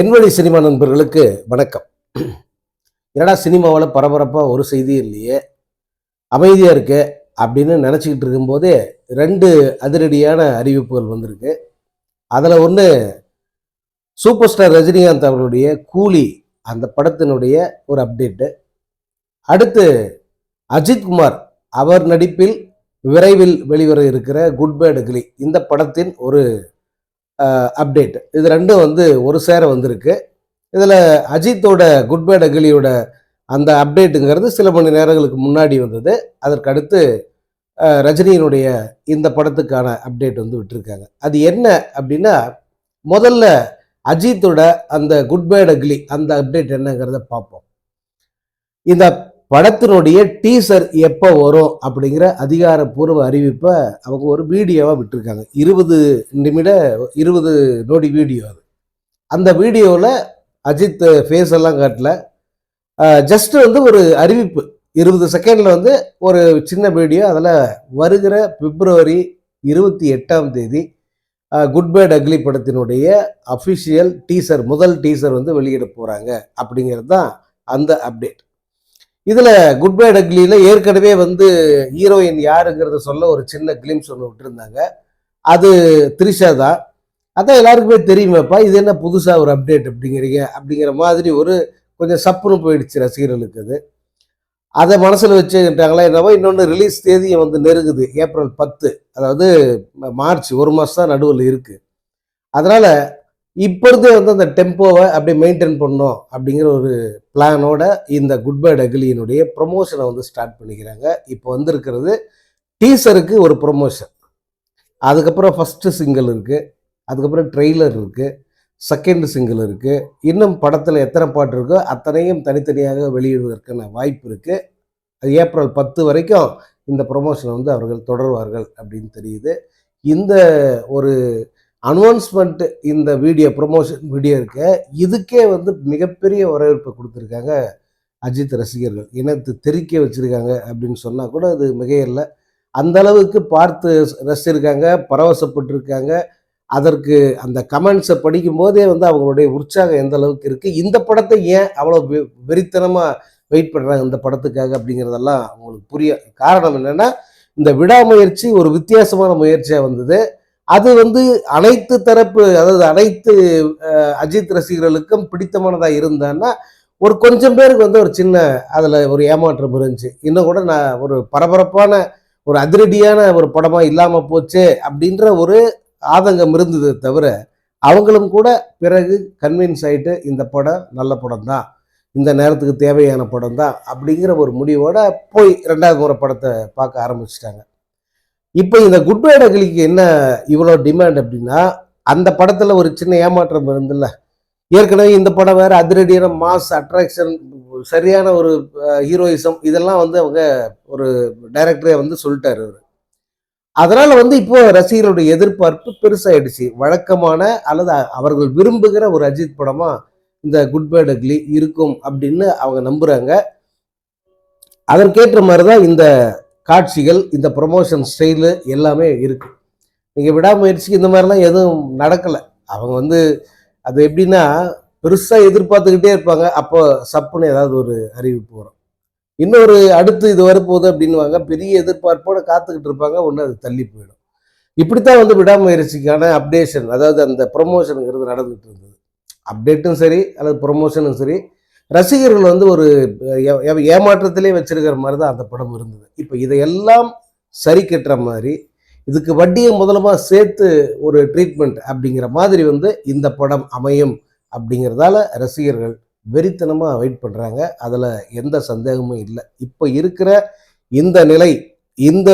என்வழி cinema நண்பர்களுக்கு வணக்கம். என்னடா சினிமாவில் பரபரப்பாக ஒரு செய்தி இல்லையே? அமைதியாக இருக்கு அப்படின்னு நினச்சிக்கிட்டு இருக்கும்போதே ரெண்டு அதிரடியான அறிவிப்புகள் வந்திருக்கு. அதில் ஒன்று சூப்பர் ஸ்டார் ரஜினிகாந்த் அவர்களுடைய கூலி அந்த படத்தினுடைய ஒரு அப்டேட்டு. அடுத்து அஜித்குமார் அவர் நடிப்பில் விரைவில் வெளிவர இருக்கிற குட் பேட் கிளி இந்த படத்தின் ஒரு அப்டேட் இது ரெண்டும் வந்து ஒரு சேர வந்திருக்கு. இதில் அஜித்தோட குட்பேட் அகிலியோட அந்த அப்டேட்டுங்கிறது சில மணி நேரங்களுக்கு முன்னாடி வந்தது. அதற்கடுத்து ரஜினியினுடைய இந்த படத்துக்கான அப்டேட் வந்து விட்டுருக்காங்க. அது என்ன அப்படின்னா முதல்ல அஜித்தோட அந்த குட் பேட் அக்லி அந்த அப்டேட் என்னங்கிறத பார்ப்போம். இந்த படத்தினுடைய டீசர் எப்போ வரும் அப்படிங்கிற அதிகாரப்பூர்வ அறிவிப்பை அவங்க ஒரு வீடியோவாக விட்டிருக்காங்க. இருபது நிமிட இருபது நொடி வீடியோ அது. அந்த வீடியோவில் அஜித் ஃபேஸ் எல்லாம் காட்டல. ஜஸ்ட் வந்து ஒரு அறிவிப்பு. இருபது செகண்டில் வந்து ஒரு சின்ன வீடியோ. அதில் வருகிற பிப்ரவரி இருபத்தி எட்டாம் தேதி குட் பேட் அக்லி படத்தினுடைய அஃபிஷியல் டீசர் முதல் டீசர் வந்து வெளியிட போகிறாங்க அப்படிங்கிறது தான் அந்த அப்டேட் இதில் குட் பேட் அக்லியில் ஏற்கனவே வந்து ஹீரோயின் யாருங்கிறத சொல்ல ஒரு சின்ன கிளிம்ஸ் ஒன்று விட்டுருந்தாங்க. அது த்ரிஷா தான். அதான் எல்லாருக்குமே தெரியுமேப்பா இது என்ன புதுசாக ஒரு அப்டேட் அப்படிங்கிறீங்க? அப்படிங்கிற மாதிரி ஒரு கொஞ்சம் சப்புன்னு போயிடுச்சு ரசிகர்களுக்கு அது. அதை மனசில் வச்சுக்கிட்டாங்களா என்னவோ இன்னொன்று ரிலீஸ் தேதியை வந்து நெருங்குது ஏப்ரல் பத்து அதாவது மார்ச் ஒரு மாதம் தான் நடுவில் இருக்குது அதனால் இப்பொழுதே வந்து அந்த டெம்போவை அப்படியே மெயின்டைன் பண்ணோம் அப்படிங்கிற ஒரு பிளானோட இந்த குட் பை ப்ரொமோஷனை வந்து ஸ்டார்ட் பண்ணிக்கிறாங்க. இப்போ வந்திருக்கிறது டீசருக்கு ஒரு ப்ரொமோஷன் அதுக்கப்புறம் ஃபஸ்ட்டு சிங்கிள் இருக்குது அதுக்கப்புறம் ட்ரெய்லர் இருக்குது செகண்ட் சிங்கிள் இருக்குது இன்னும் படத்தில் எத்தனை பாட்டு இருக்கோ அத்தனையும் தனித்தனியாக வெளியிடுவதற்கான வாய்ப்பு இருக்குது அது ஏப்ரல் பத்து வரைக்கும் இந்த ப்ரொமோஷனை வந்து அவர்கள் தொடர்வார்கள் அப்படின்னு தெரியுது. இந்த ஒரு அனௌன்ஸ்மெண்ட் இந்த வீடியோ ப்ரொமோஷன் வீடியோ இருக்க. இதுக்கே வந்து மிகப்பெரிய வரவேற்பை கொடுத்துருக்காங்க அஜித் ரசிகர்கள். இனத்து தெறிக்க வச்சுருக்காங்க அப்படின்னு சொன்னால் கூட அது மிகையில்லை. அந்த அளவுக்கு பார்த்து ரசிச்சிருக்காங்க பரவசப்பட்டிருக்காங்க. அதற்கு அந்த கமெண்ட்ஸை படிக்கும் போதே வந்து அவங்களுடைய உற்சாகம் எந்த அளவுக்கு இருக்குது இந்த படத்தை ஏன் அவ்வளோ வெ- வெறித்தனமாக வெயிட் பண்ணுறாங்க இந்த படத்துக்காக அப்படிங்கிறதெல்லாம் அவங்களுக்கு புரிய காரணம் என்னென்னா இந்த விடாமுயற்சி ஒரு வித்தியாசமான முயற்சியாக வந்தது. அது வந்து அனைத்து தரப்பு அதாவது அனைத்து அஜித் ரசிகர்களுக்கும் பிடித்தமானதாக இருந்தான்னா ஒரு கொஞ்சம் பேருக்கு வந்து ஒரு சின்ன அதில் ஒரு ஏமாற்றம் இருந்துச்சு. இன்னும் கூட நான் ஒரு பரபரப்பான ஒரு அதிரடியான ஒரு படமாக இல்லாமல் போச்சே அப்படின்ற ஒரு ஆதங்கம் இருந்தது தவிர அவங்களும் கூட பிறகு கன்வின்ஸ் ஆகிட்டு இந்த படம் நல்ல படம் தான் இந்த நேரத்துக்கு தேவையான படம் தான் அப்படிங்கிற ஒரு முடிவோட போய் ரெண்டாவது முறை படத்தை பார்க்க ஆரம்பிச்சிட்டாங்க. இப்போ இந்த குட் பை அகலிக்கு என்ன இவ்வளோ டிமாண்ட் அப்படின்னா அந்த படத்தில் ஒரு சின்ன ஏமாற்றம் இருந்துல்ல? ஏற்கனவே இந்த படம் வேற அதிரடியான மாஸ் அட்ராக்ஷன் சரியான ஒரு ஹீரோயிசம் இதெல்லாம் வந்து அவங்க ஒரு டைரக்டரே வந்து சொல்லிட்டாரு அவர். அதனால வந்து இப்போ ரசிகர்களுடைய எதிர்பார்ப்பு பெருசாயிடுச்சு. வழக்கமான அல்லது அவர்கள் விரும்புகிற ஒரு அஜித் படமா இந்த குட் பை அக்லி இருக்கும் அப்படின்னு அவங்க நம்புறாங்க. அதற்கேற்ற மாதிரி தான் இந்த காட்சிகள் இந்த ப்ரொமோஷன் ஸ்டைலு எல்லாமே இருக்குது நீங்கள் விடாமுயற்சிக்கு இந்த மாதிரிலாம் எதுவும் நடக்கலை. அவங்க வந்து அது எப்படின்னா பெருசாக எதிர்பார்த்துக்கிட்டே இருப்பாங்க. அப்போ சப்புன்னு ஏதாவது ஒரு அறிவிப்பு வரும். இன்னொரு அடுத்து இது வரப்போகுது அப்படின்னுவாங்க. பெரிய எதிர்பார்ப்போடு காத்துக்கிட்டு இருப்பாங்க. ஒன்று அது தள்ளி போயிடும். இப்படித்தான் வந்து விடாமுயற்சிக்கான அப்டேஷன் அதாவது அந்த ப்ரொமோஷனுங்கிறது நடந்துகிட்டு இருந்தது. அப்டேட்டும் சரி அல்லது ப்ரொமோஷனும் சரி ரசிகர்கள் வந்து ஒரு ஏமாற்றத்திலே வச்சிருக்கிற மாதிரி தான் அந்த படம் இருந்தது. இப்போ இதையெல்லாம் சரி கட்டுற மாதிரி இதுக்கு வட்டியை முதலமாக சேர்த்து ஒரு ட்ரீட்மெண்ட் அப்படிங்கிற மாதிரி வந்து இந்த படம் அமையும் அப்படிங்கிறதால ரசிகர்கள் வெறித்தனமாக வெயிட் பண்ணுறாங்க அதில் எந்த சந்தேகமும் இல்லை. இப்போ இருக்கிற இந்த நிலை இந்த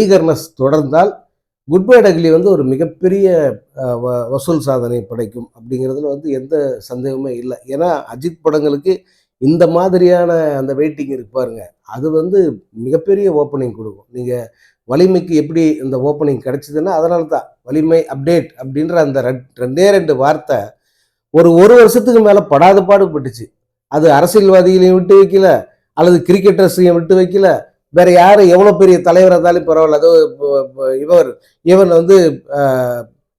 ஈகர்னஸ் தொடர்ந்தால் குட் பை டக்லி வந்து ஒரு மிகப்பெரிய வ- வசூல் சாதனை படைக்கும் அப்படிங்கிறதுல வந்து எந்த சந்தேகமே இல்லை. ஏன்னா அஜித் படங்களுக்கு இந்த மாதிரியான அந்த வெயிட்டிங் இருக்கு பாருங்க. அது வந்து மிகப்பெரிய ஓப்பனிங் கொடுக்கும். நீங்கள் வலிமைக்கு எப்படி இந்த ஓப்பனிங் கிடைச்சிதுன்னா அதனால தான். வலிமை அப்டேட் அப்படின்ற அந்த ரெட்- ரெண்டே ரெண்டு வார்த்தை ஒரு ஒரு வருஷத்துக்கு மேலே படாத பாடுபட்டுச்சு அது அரசியல்வாதிகளையும் விட்டு வைக்கல அல்லது கிரிக்கெட்டர்ஸையும் விட்டு வைக்கல வேற யார் எவ்வளோ பெரிய தலைவராக இருந்தாலும் பரவாயில்ல. அது இவர் இவன் வந்து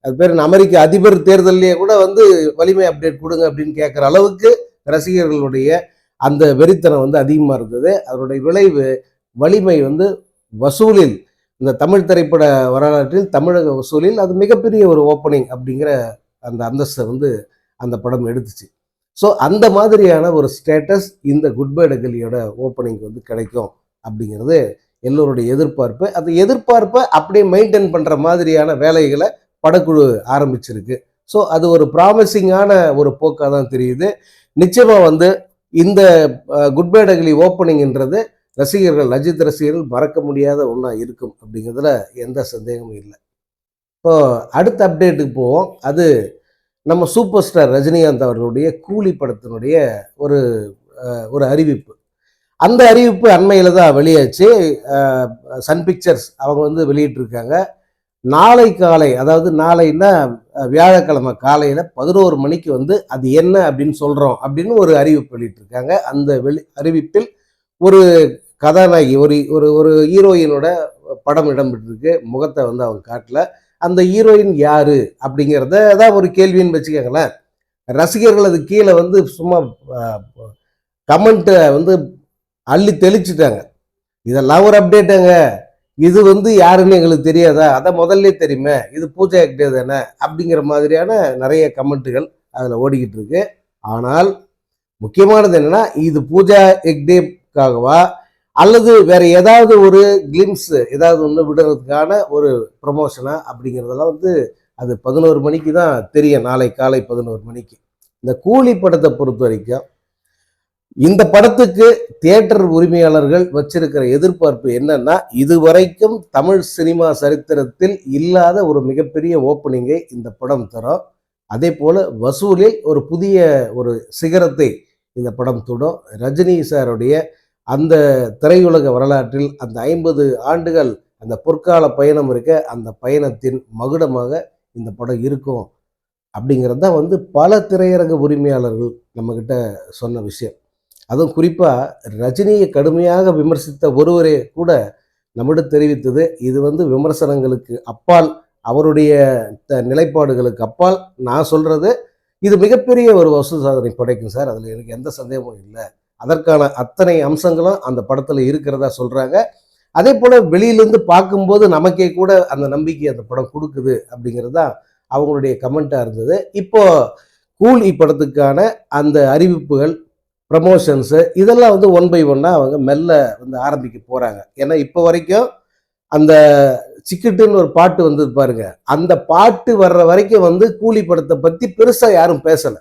அது பேர் அமெரிக்க அதிபர் தேர்தல்லையே கூட வந்து வலிமை அப்டேட் கொடுங்க அப்படின்னு கேட்குற அளவுக்கு ரசிகர்களுடைய அந்த வெறித்தனம் வந்து அதிகமாக இருந்தது. அதனுடைய விளைவு வலிமை வந்து வசூலில் இந்த தமிழ் திரைப்பட வரலாற்றில் தமிழக வசூலில் அது மிகப்பெரிய ஒரு ஓப்பனிங் அப்படிங்கிற அந்த அந்தஸ்தை வந்து அந்த படம் எடுத்துச்சு. ஸோ அந்த மாதிரியான ஒரு ஸ்டேட்டஸ் இந்த குட் பை டகலியோட ஓப்பனிங் வந்து கிடைக்கும். அப்படிங்கிறது எல்லோருடைய எதிர்பார்ப்பு. அந்த எதிர்பார்ப்பை அப்படியே மெயின்டைன் பண்ணுற மாதிரியான வேலைகளை படக்குழு ஆரம்பிச்சிருக்கு. ஸோ அது ஒரு ப்ராமிசிங்கான ஒரு போக்காக தான் தெரியுது. நிச்சயமாக வந்து இந்த குட் பை ஓப்பனிங்ன்றது ரசிகர்கள் அஜித் ரசிகர்கள் மறக்க முடியாத ஒன்றா இருக்கும் அப்படிங்கிறதுல எந்த சந்தேகமும் இல்லை. இப்போ அடுத்த அப்டேட்டுக்கு போவோம். அது நம்ம சூப்பர் ஸ்டார் ரஜினிகாந்த் அவர்களுடைய கூலி படத்தினுடைய ஒரு ஒரு அறிவிப்பு. அந்த அறிவிப்பு அண்மையில் தான் வெளியாச்சு. சன் பிக்சர்ஸ் அவங்க வந்து வெளியிட்டிருக்காங்க. நாளை காலை அதாவது நாளைன்னா வியாழக்கிழமை காலையில் பதினோரு மணிக்கு வந்து அது என்ன அப்படின்னு சொல்கிறோம் அப்படின்னு ஒரு அறிவிப்பு வெளியிட்டிருக்காங்க. அந்த வெளி அறிவிப்பில் ஒரு கதாநாயகி ஒரு ஒரு ஒரு ஹீரோயினோட படம் இடம்பெற்றிருக்கு. முகத்தை வந்து அவங்க காட்டல. அந்த ஹீரோயின் யாரு அப்படிங்கிறத தான் ஒரு கேள்வின்னு வச்சுக்கோங்களேன். ரசிகர்கள் அது கீழே வந்து சும்மா கமெண்ட்டை வந்து அள்ளி தெளிச்சுட்டாங்க. இதெல்லாம் ஒரு அப்டேட்டுங்க இது வந்து யாருன்னு எங்களுக்கு தெரியாதா? அதான் முதல்ல தெரியுமே. இது பூஜா ஆக்டே தானே? அப்படிங்கிற மாதிரியான நிறைய கமெண்ட்டுகள் அதில் ஓடிக்கிட்டு இருக்கு. ஆனால் முக்கியமானது என்னன்னா இது பூஜா எக்டேக்காகவா அல்லது வேற ஏதாவது ஒரு கிளிம்ஸ் ஏதாவது ஒன்று விடுறதுக்கான ஒரு ப்ரொமோஷனா அப்படிங்கிறதெல்லாம் வந்து அது பதினோரு மணிக்கு தான் தெரியும். நாளை காலை பதினோரு மணிக்கு. இந்த கூலி படத்தை பொறுத்த வரைக்கும் இந்த படத்துக்கு தியேட்டர் உரிமையாளர்கள் வச்சிருக்கிற எதிர்பார்ப்பு என்னன்னா இதுவரைக்கும் தமிழ் சினிமா சரித்திரத்தில் இல்லாத ஒரு மிகப்பெரிய ஓப்பனிங்கை இந்த படம் தரும். அதே போல வசூலில் ஒரு புதிய ஒரு சிகரத்தை இந்த படம் தொடும். ரஜினி சாருடைய அந்த திரையுலக வரலாற்றில் அந்த ஐம்பது ஆண்டுகள் அந்த பொற்கால பயணம் இருக்க அந்த பயணத்தின் மகுடமாக இந்த படம் இருக்கும். அப்படிங்கிறது தான் வந்து பல திரையரங்க உரிமையாளர்கள் நம்மக்கிட்ட சொன்ன விஷயம். அதுவும் குறிப்பாக ரஜினியை கடுமையாக விமர்சித்த ஒருவரே கூட நம்மிடம் தெரிவித்தது இது வந்து விமர்சனங்களுக்கு அப்பால் அவருடைய த- நிலைப்பாடுகளுக்கு அப்பால் நான் சொல்கிறது இது மிகப்பெரிய ஒரு வசூல் சாதனை படைக்கும் சார். அதில் எனக்கு எந்த சந்தேகமும் இல்லை. அதற்கான அத்தனை அம்சங்களும் அந்த படத்தில் இருக்கிறதா சொல்கிறாங்க அதே போல் வெளியிலேருந்து பார்க்கும்போது நமக்கே கூட அந்த நம்பிக்கை அந்த படம் கொடுக்குது அப்படிங்கிறது தான் அவங்களுடைய கமெண்ட்டாக இருந்தது. இப்போது கூலி படத்துக்கான அந்த அறிவிப்புகள் ப்ரமோஷன்ஸு இதெல்லாம் வந்து ஒன் பை ஒன்னாக அவங்க மெல்ல வந்து ஆரம்பிக்க போகிறாங்க ஏன்னா இப்போ வரைக்கும் அந்த சிக்கிட்டுன்னு ஒரு பாட்டு வந்தது பாருங்க. அந்த பாட்டு வர்ற வரைக்கும் வந்து கூலி படத்தை பற்றி பெருசாக யாரும் பேசலை.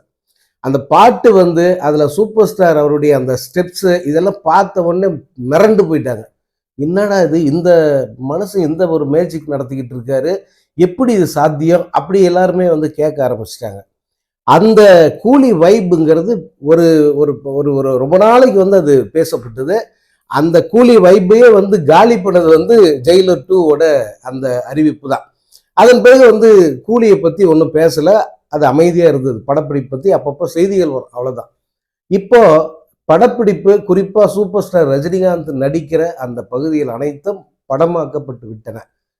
அந்த பாட்டு வந்து அதில் சூப்பர் ஸ்டார் அவருடைய அந்த ஸ்டெப்ஸு இதெல்லாம் பார்த்த உடனே மிரண்டு போயிட்டாங்க. என்னடா இது? இந்த மனசு இந்த ஒரு மேஜிக் நடத்திக்கிட்டு இருக்காரு? எப்படி இது சாத்தியம்? அப்படி எல்லாருமே வந்து கேட்க ஆரம்பிச்சிட்டாங்க. அந்த கூலி வைப்புங்கிறது ஒரு ஒரு ஒரு ஒரு ரொம்ப நாளைக்கு வந்து அது பேசப்பட்டது. அந்த கூலி வைப்பையே வந்து காலி பண்ணது வந்து ஜெயிலர் டூவோட அந்த அறிவிப்பு தான். அதன் பிறகு வந்து கூலியை பற்றி ஒன்றும் பேசலை. அது அமைதியாக இருந்தது. படப்பிடிப்பு பற்றி அப்பப்போ செய்திகள் வரும். அவ்வளோதான் இப்போ படப்பிடிப்பு குறிப்பாக சூப்பர் ஸ்டார் ரஜினிகாந்த் நடிக்கிற அந்த பகுதிகள் அனைத்தும் படமாக்கப்பட்டு விட்டன.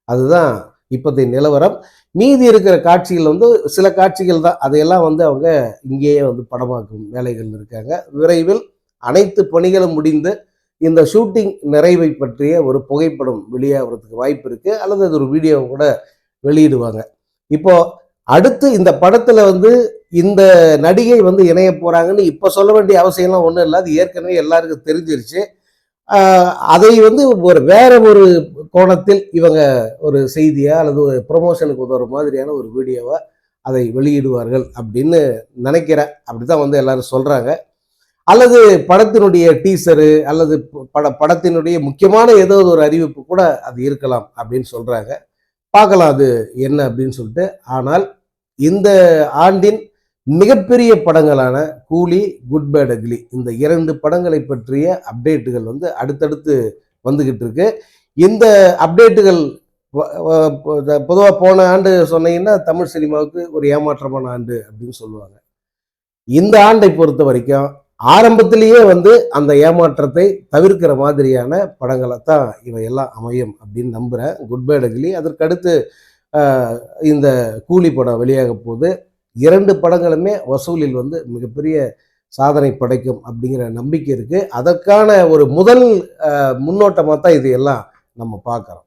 அதுதான் இப்போதைய நிலவரம். மீதி இருக்கிற காட்சிகள் வந்து சில காட்சிகள் தான். அதையெல்லாம் வந்து அவங்க இங்கேயே வந்து படமாக்கும் வேலைகள் இருக்காங்க. விரைவில் அனைத்து பணிகளும் முடிந்து இந்த ஷூட்டிங் நிறைவை பற்றிய ஒரு புகைப்படம் வெளியாகிறதுக்கு வாய்ப்பு இருக்குது அல்லது அது ஒரு வீடியோ கூட வெளியிடுவாங்க. இப்போ அடுத்து இந்த படத்தில் வந்து இந்த நடிகை வந்து இணைய போகிறாங்கன்னு இப்போ சொல்ல வேண்டிய அவசியம்லாம் ஒன்றும் இல்லை. அது ஏற்கனவே எல்லாருக்கும் தெரிஞ்சிருச்சு. அதை வந்து ஒரு வேற ஒரு கோணத்தில் இவங்க ஒரு செய்தியா அல்லது ஒரு ப்ரொமோஷனுக்கு உதவுற மாதிரியான ஒரு வீடியோவை அதை வெளியிடுவார்கள் அப்படின்னு நினைக்கிறேன். அப்படி தான் வந்து எல்லாரும் சொல்கிறாங்க அல்லது படத்தினுடைய டீசரு அல்லது பட படத்தினுடைய முக்கியமான ஏதோ ஒரு அறிவிப்பு கூட அது இருக்கலாம் அப்படின்னு சொல்கிறாங்க பார்க்கலாம் அது என்ன அப்படின்னு சொல்லிட்டு. ஆனால் இந்த ஆண்டின் மிகப்பெரிய படங்களான கூலி குட் பேட் அக்லி. இந்த இரண்டு படங்களை பற்றிய அப்டேட்டுகள் வந்து அடுத்தடுத்து வந்துகிட்டு இருக்கு. இந்த அப்டேட்டுகள் பொதுவாக போன ஆண்டு சொன்னீங்கன்னா தமிழ் சினிமாவுக்கு ஒரு ஏமாற்றமான ஆண்டு அப்படின்னு சொல்லுவாங்க. இந்த ஆண்டை பொறுத்த வரைக்கும் ஆரம்பத்திலேயே வந்து அந்த ஏமாற்றத்தை தவிர்க்கிற மாதிரியான படங்களை தான் இவையெல்லாம் அமையும் அப்படின்னு நம்புகிறேன் குட் பேட் அக்லி. அதற்கடுத்து இந்த கூலி படம் வெளியாக போகுது. இரண்டு படங்களுமே வசூலில் வந்து மிகப்பெரிய சாதனை படைக்கும் அப்படிங்கிற நம்பிக்கை இருக்குது அதற்கான ஒரு முதல் முன்னோட்டமாக தான் இது எல்லாம் நம்ம பார்க்குறோம்.